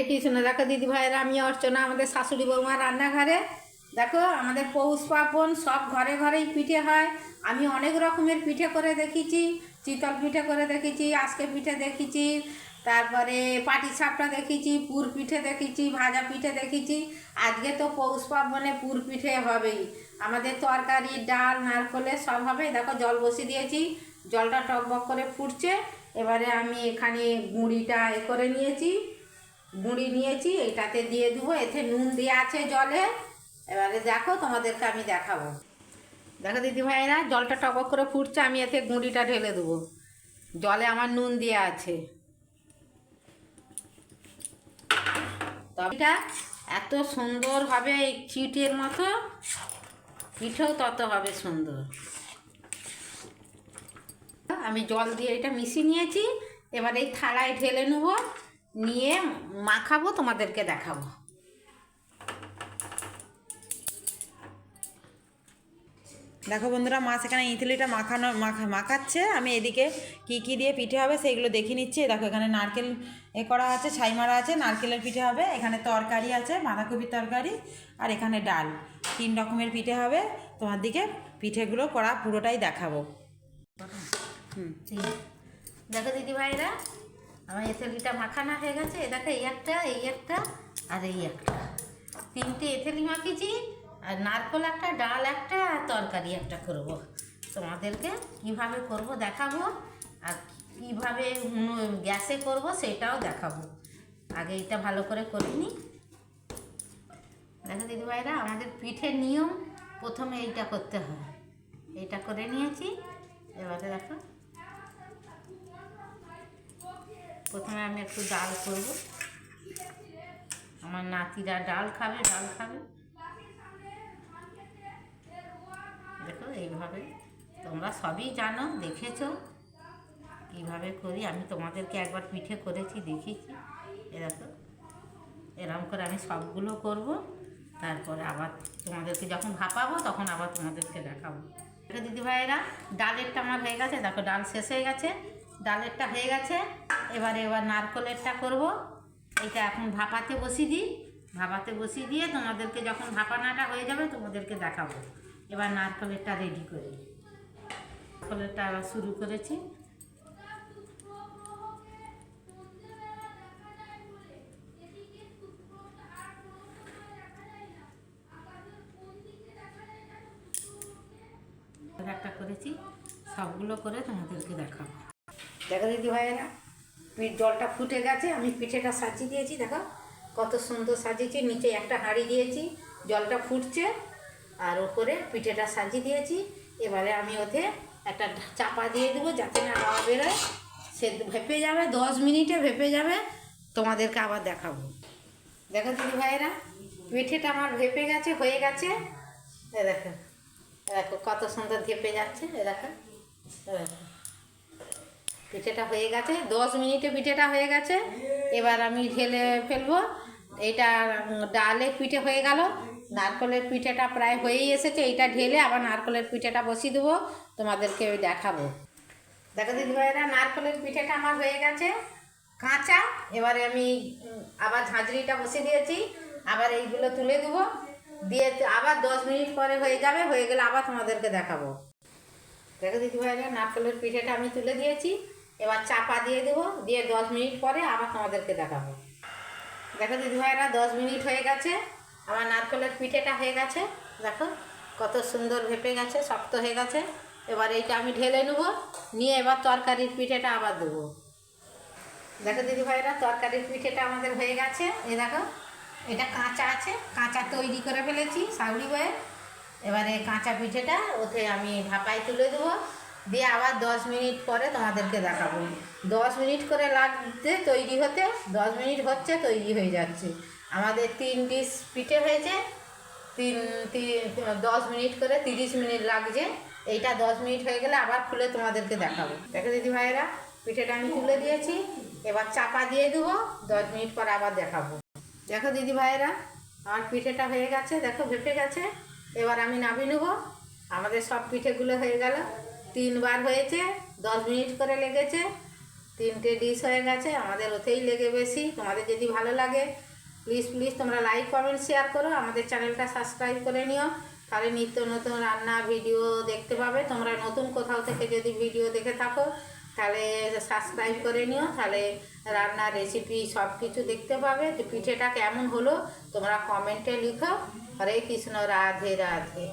এই কৃষ্ণ দেখো দিদি ভাইয়েরা, আমি, অর্চনা, আমাদের শাশুড়ি বৌমা রান্নাঘরে। দেখো, আমাদের পৌষ পার্বণ সব ঘরে ঘরেই পিঠে হয়। আমি অনেক রকমের পিঠে করে দেখেছি চিতল পিঠে করে দেখেছি আজকে পিঠে দেখেছি তারপরে পাটি সাপটা দেখেছি পুর পিঠে দেখেছি ভাজা পিঠে দেখেছি আজকে তো পৌষ পার্বণে পুর পিঠে হবেই। আমাদের তরকারি, ডাল, নারকলের সব হবে। দেখো, জল বসিয়ে দিয়েছি। জলটা টকবক করে ফুটছে। এবারে আমি এখানে গুঁড়িটা এ করে নিয়েছি। গুঁড়ি নিয়েছি, এটাতে দিয়ে দেবো। এতে নুন দেওয়া আছে জলে। এবারে দেখো তোমাদেরকে আমি দেখাবো। দেখো দিদি ভাইরা জলটা টপক করে ফুটছে, আমি এতে গুঁড়িটা ঢেলে দেবো। জলে আমার নুন দেওয়া আছে। তবেটা এত সুন্দর হবে এই চিটের মতো। পিঠেও তত হবে সুন্দর। আমি জল দিয়ে এটা মিশিয়ে নিয়েছি। এবার এই থালায় ঢেলে নেব। নিয়ে মাখাবো তোমাদেরকে দেখাবো। দেখো বন্ধুরা মাছ এখানে ইঁতলিটা মাখানো মাখা মাখাচ্ছে। আমি এদিকে কি কি দিয়ে পিঠে হবে সেইগুলো দেখে নিচ্ছি। দেখো এখানে নারকেল এ করা আছে ছাই মারা আছে নারকেলের পিঠে হবে। এখানে তরকারি আছে বাঁধাকপির তরকারি আর এখানে ডাল। তিন রকমের পিঠে হবে। তোমার দিকে পিঠেগুলো করা পুরোটাই দেখাবো। হুম ঠিক। দেখো দিদি ভাইরা আমার এথেলিটা মাখানা হয়ে গেছে। এ দেখো, এই একটা এই একটা, আর এই একটা। তিনটে এথেলি মাখিয়েছি, আর নারকোল একটা, ডাল একটা, আর তরকারি একটা করব। তোমাদেরকে কীভাবে করব দেখাবো, আর কীভাবে গ্যাসে করব সেটাও দেখাবো। আগে এটা ভালো করে করে নিই। দেখো দিদি ভাইরা আমাদের পিঠের নিয়ম প্রথমে এইটা করতে হয়। এইটা করে নিয়েছি। এবারে দেখো। প্রথমে আমি একটু ডাল করব। আমার নাতিরা ডাল খাবে ডাল খাবে। দেখো এইভাবে। তোমরা সবই জানো, দেখেছ। কীভাবে করি, আমি তোমাদেরকে একবার পিঠে করেছি দেখিয়েছি এ দেখো এরকম করে আমি সবগুলো করব। তারপরে আবার তোমাদেরকে যখন ভাপাবো, তখন আবার তোমাদেরকে দেখাবো। এটা দিদি ভাইয়েরা ডালেরটা আমার হয়ে গেছে। দেখো ডাল শেষ হয়ে গেছে। ডালেরটা হয়ে গেছে। এবারে এবার নারকলেরটা করব। এটা এখন ভাপাতে বসিয়ে দিই। ভাপাতে বসিয়ে দিয়ে তোমাদেরকে যখন ভাপানাটা হয়ে যাবে তোমাদেরকে দেখাবো। এবার নারকলেরটা রেডি করি নারকলেরটা আবার শুরু করেছি। একটা করেছি। সবগুলো করে তোমাদেরকে দেখাবো। দেখো দিদি ভাইয়েরা পিঠ জলটা ফুটে গেছে, আমি পিঠেটা সাজিয়ে দিয়েছি, দেখো কত সুন্দর সাজিয়েছি, নিচে একটা হাঁড়ি দিয়েছি, জলটা ফুটছে, আর ওপরে পিঠেটা সাজিয়ে দিয়েছি, এবারে আমি ওতে একটা চাপা দিয়ে দেবো, যাতে না হাওয়া বেরোয়, সে ভেপে যাবে, দশ মিনিটে ভেপে যাবে, তোমাদেরকে আবার দেখাবো। দেখো দিদি ভাইয়েরা, পিঠেটা আমার ভেপে গেছে, হয়ে গেছে দেখো দেখো কত সুন্দর ধেপে যাচ্ছে, এ দেখো দেখো। পিঠেটা হয়ে গেছে দশ মিনিটে পিঠেটা হয়ে গেছে। এবার আমি ঢেলে ফেলব। এটা উম, ডালে পিঠে হয়ে গেল। নারকলের পিঠেটা প্রায় হয়েই এসেছে। এইটা ঢেলে আবার নারকলের পিঠেটা বসিয়ে দেবো। তোমাদেরকে দেখাবো। দেখো দিদি ভাইরা নারকলের পিঠেটা আমার হয়ে গেছে। কাঁচা। এবারে আমি আবার ঝাঁঝরিটা বসিয়ে দিয়েছি। আবার এইগুলো তুলে দেবো। দিয়ে আবার দশ মিনিট পরে হয়ে যাবে। হয়ে গেলে আবার তোমাদেরকে দেখাবো। দেখো দিদি ভাইরা নারকেলের পিঠেটা আমি তুলে দিয়েছি। এবার চাপা দিয়ে দেবো, দিয়ে দশ মিনিট পরে আবার তোমাদেরকে দেখাবো। দেখো দিদি ভাইরা দশ মিনিট হয়ে গেছে, আমার নারকেলের পিঠেটা হয়ে গেছে। দেখো কত সুন্দর ভেপে গেছে, শক্ত হয়ে গেছে। এবার এইটা আমি ঢেলে নেব, নিয়ে এবার তরকারির পিঠেটা আবার দেবো। দেখো দিদি ভাইরা তরকারির পিঠেটা আমাদের হয়ে গেছে। এই দেখো, এটা কাঁচা আছে, কাঁচা তৈরি করে ফেলেছি সাউরি বয়ে। এবারে কাঁচা পিঠেটা ওতে আমি ভাপায় তুলে দেবো। দিয়ে আবার দশ মিনিট পরে তোমাদেরকে দেখাবো। দশ মিনিট করে লাগতে তৈরি হতে, দশ মিনিট হচ্ছে তৈরি হয়ে যাচ্ছে। আমাদের তিন ডিশ পিঠে হয়েছে, তিন দশ মিনিট করে তিরিশ মিনিট লাগছে। এইটা দশ মিনিট হয়ে গেলে আবার খুলে তোমাদেরকে দেখাবো। দেখো দিদি ভাইরা পিঠেটা আমি তুলে দিয়েছি। এবার চাপা দিয়ে দেবো, দশ মিনিট পর আবার দেখাবো। দেখো দিদি ভাইরা আমার পিঠেটা হয়ে গেছে, দেখো ভেপে গেছে। এবার আমি নামিয়ে নেব। আমাদের সব পিঠেগুলো হয়ে গেল। তিনবার হয়েছে, দশ মিনিট করে লেগেছে, তিনটে ডিশ হয়ে গেছে, আমাদের ওতেই লেগে বেশি। তোমাদের যদি ভালো লাগে প্লিজ প্লিজ তোমরা লাইক কমেন্ট শেয়ার করো, আমাদের চ্যানেলটা সাবস্ক্রাইব করে নিও। তাহলে নিত্য নতুন রান্না ভিডিও দেখতে পাবে। তোমরা নতুন কোথাও থেকে যদি ভিডিও দেখে থাকো, তাহলে সাবস্ক্রাইব করে নিও। তাহলে রান্নার রেসিপি সব কিছু দেখতে পাবে। তো পিঠেটা কেমন হলো, তোমরা কমেন্টে লিখো। হরে কৃষ্ণ, রাধে রাধে।